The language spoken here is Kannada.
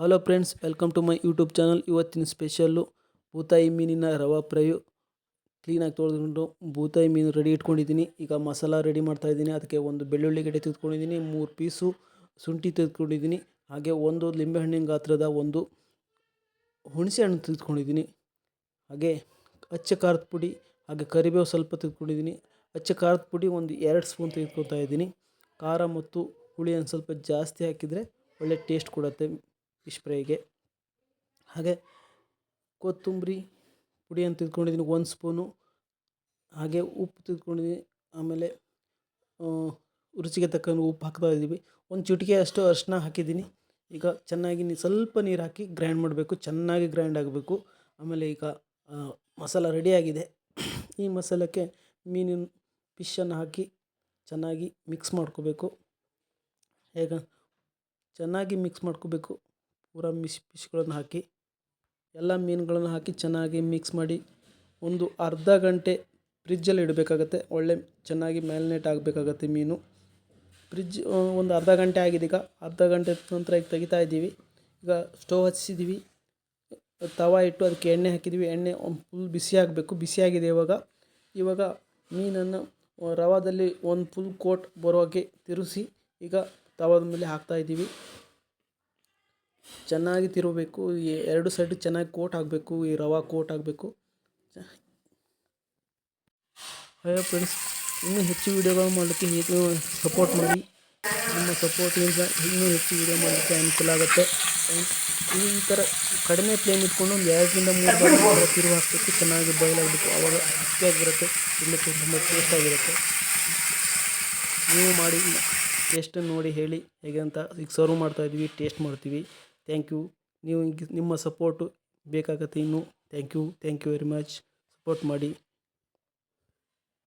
Hello friends welcome to my YouTube channel ಇವತ್ತಿನ ಸ್ಪೆಷಲ್ಲು ಬೂತಾಯಿ ಮೀನಿನ ರವಾ ಫ್ರೈಯು ಕ್ಲೀನಾಗಿ ತೊಳೆದುಕೊಂಡು ಬೂತಾಯಿ ಮೀನು ರೆಡಿ ಇಟ್ಕೊಂಡಿದ್ದೀನಿ. ಈಗ ಮಸಾಲ ರೆಡಿ ಮಾಡ್ತಾಯಿದ್ದೀನಿ ಅದಕ್ಕೆ ಒಂದು ಬೆಳ್ಳುಳ್ಳಿ ಗಡ್ಡೆ ತೆಗೆದುಕೊಂಡಿದ್ದೀನಿ, ಮೂರು ಪೀಸು ಶುಂಠಿ ತೆಗೆದುಕೊಂಡಿದ್ದೀನಿ, ಹಾಗೆ ಒಂದು ಲಿಂಬೆಹಣ್ಣಿನ ಗಾತ್ರದ ಒಂದು ಹುಣಸೆ ಹಣ್ಣು ತೆಗೆದುಕೊಂಡಿದ್ದೀನಿ, ಹಾಗೆ ಅಚ್ಚ ಖಾರದ ಪುಡಿ, ಹಾಗೆ ಕರಿಬೇವು ಸ್ವಲ್ಪ ತೆಗೆದುಕೊಂಡಿದ್ದೀನಿ, ಅಚ್ಚ ಖಾರದ ಪುಡಿ ಒಂದು ಎರಡು ಸ್ಪೂನ್ ತೆಗೆದುಕೊಳ್ತಾ ಇದ್ದೀನಿ. ಖಾರ ಮತ್ತು ಹುಳಿಯನ್ನು ಸ್ವಲ್ಪ ಜಾಸ್ತಿ ಹಾಕಿದರೆ ಒಳ್ಳೆ ಟೇಸ್ಟ್ ಕೊಡುತ್ತೆ. ಫಿಶ್ ಹಾಗೆ ಕೊತ್ತಂಬರಿ ಅಂತ ತೆಗೆದ್ಕೊಂಡಿದ್ದೀನಿ ಒಂದು ಸ್ಪೂನು. ಹಾಗೆ ಉಪ್ಪು ತಿದ್ಕೊಂಡಿದ್ದೀನಿ ಆಮೇಲೆ ರುಚಿಗೆ ತಕ್ಕಂಗೆ ಉಪ್ಪು ಹಾಕ್ತಾ ಇದ್ದೀವಿ. ಒಂದು ಚಿಟಿಕೆ ಅಷ್ಟು ಅರಿಶಿನ ಹಾಕಿದ್ದೀನಿ. ಈಗ ಚೆನ್ನಾಗಿ ನೀ, ಸ್ವಲ್ಪ ನೀರು ಹಾಕಿ ಗ್ರೈಂಡ್ ಮಾಡಬೇಕು, ಚೆನ್ನಾಗಿ ಗ್ರೈಂಡ್ ಆಗಬೇಕು. ಆಮೇಲೆ ಈಗ ಮಸಾಲ ರೆಡಿಯಾಗಿದೆ ಈ ಮಸಾಲಕ್ಕೆ ಮೀನಿನ ಫಿಶನ್ನು ಹಾಕಿ ಚೆನ್ನಾಗಿ ಮಿಕ್ಸ್ ಮಾಡ್ಕೋಬೇಕು. ಹೇಗೆ? ಚೆನ್ನಾಗಿ ಮಿಕ್ಸ್ ಮಾಡ್ಕೋಬೇಕು. ಪೂರ ಮಿಶ್ ಫಿಶ್ಗಳನ್ನು ಹಾಕಿ, ಎಲ್ಲ ಮೀನುಗಳನ್ನು ಹಾಕಿ ಚೆನ್ನಾಗಿ ಮಿಕ್ಸ್ ಮಾಡಿ, ಒಂದು ಅರ್ಧ ಗಂಟೆ ಫ್ರಿಜ್ಜಲ್ಲಿ ಇಡಬೇಕಾಗತ್ತೆ. ಒಳ್ಳೆ ಚೆನ್ನಾಗಿ ಮ್ಯಾಲಿನೇಟ್ ಆಗಬೇಕಾಗತ್ತೆ ಮೀನು. ಫ್ರಿಜ್ ಒಂದು ಅರ್ಧ ಗಂಟೆ ಆಗಿದೆ ಈಗ ಅರ್ಧ ಗಂಟೆ ನಂತರ ಈಗ ತೆಗಿತಾ ಇದ್ದೀವಿ. ಈಗ ಸ್ಟವ್ ಹಚ್ಚಿದ್ದೀವಿ ತವ ಇಟ್ಟು ಅದಕ್ಕೆ ಎಣ್ಣೆ ಹಾಕಿದ್ದೀವಿ ಎಣ್ಣೆ ಫುಲ್ ಬಿಸಿ ಆಗಬೇಕು. ಬಿಸಿಯಾಗಿದೆ ಇವಾಗ. ಇವಾಗ ಮೀನನ್ನು ರವಾದಲ್ಲಿ ಒಂದು ಫುಲ್ ಕೋಟ್ ಬರೋ ಹಾಗೆ ತಿರುಗಿಸಿ ಈಗ ತವದ ಮೇಲೆ ಹಾಕ್ತಾ ಇದ್ದೀವಿ. ಚೆನ್ನಾಗಿ ತಿರುಗಬೇಕು ಎರಡು ಸೈಡ್ ಚೆನ್ನಾಗಿ ಕೋಟ್ ಆಗಬೇಕು ಈ ರವೆ ಕೋಟ್ ಆಗಬೇಕು ಹಾಯ್ ಫ್ರೆಂಡ್ಸ್ ಇನ್ನೂ ಹೆಚ್ಚು ವೀಡಿಯೋಗಳು ಮಾಡಲಿಕ್ಕೆ ಹೇಗೆ ಸಪೋರ್ಟ್ ಮಾಡಿ, ನಿಮ್ಮ ಸಪೋರ್ಟಿಂದ ಇನ್ನೂ ಹೆಚ್ಚು ವೀಡಿಯೋ ಮಾಡಲಿಕ್ಕೆ ಅನುಕೂಲ ಆಗುತ್ತೆ. ಈ ಥರ ಕಡಿಮೆ ಫ್ಲೇಮ್ ಇಟ್ಕೊಂಡು ಒಂದು ಎರಡರಿಂದ ಮೂರು ಬಾರಿ ತಿರುವು ಹಾಕಬೇಕು, ಚೆನ್ನಾಗಿ ಬಾಯ್ಲ್ ಆಗಬೇಕು. ಆವಾಗ ಆಗಿರುತ್ತೆ ತಿನ್ನಲಿಕ್ಕೆ ತುಂಬ ಟೇಸ್ಟಾಗಿರುತ್ತೆ ನೀವು ಮಾಡಿ ಟೇಸ್ಟನ್ನು ನೋಡಿ ಹೇಳಿ, ಹೇಗೆ ಅಂತ ಈಗ ಸರ್ವ್ ಮಾಡ್ತಾಯಿದ್ವಿ ಟೇಸ್ಟ್ ಮಾಡ್ತೀವಿ. ಥ್ಯಾಂಕ್ ಯು ನೀವು ನಿಮ್ಮ ಸಪೋರ್ಟು ಬೇಕಾಗತ್ತೆ ಇನ್ನೂ. Thank you thank you very much support ಮಾಡಿ.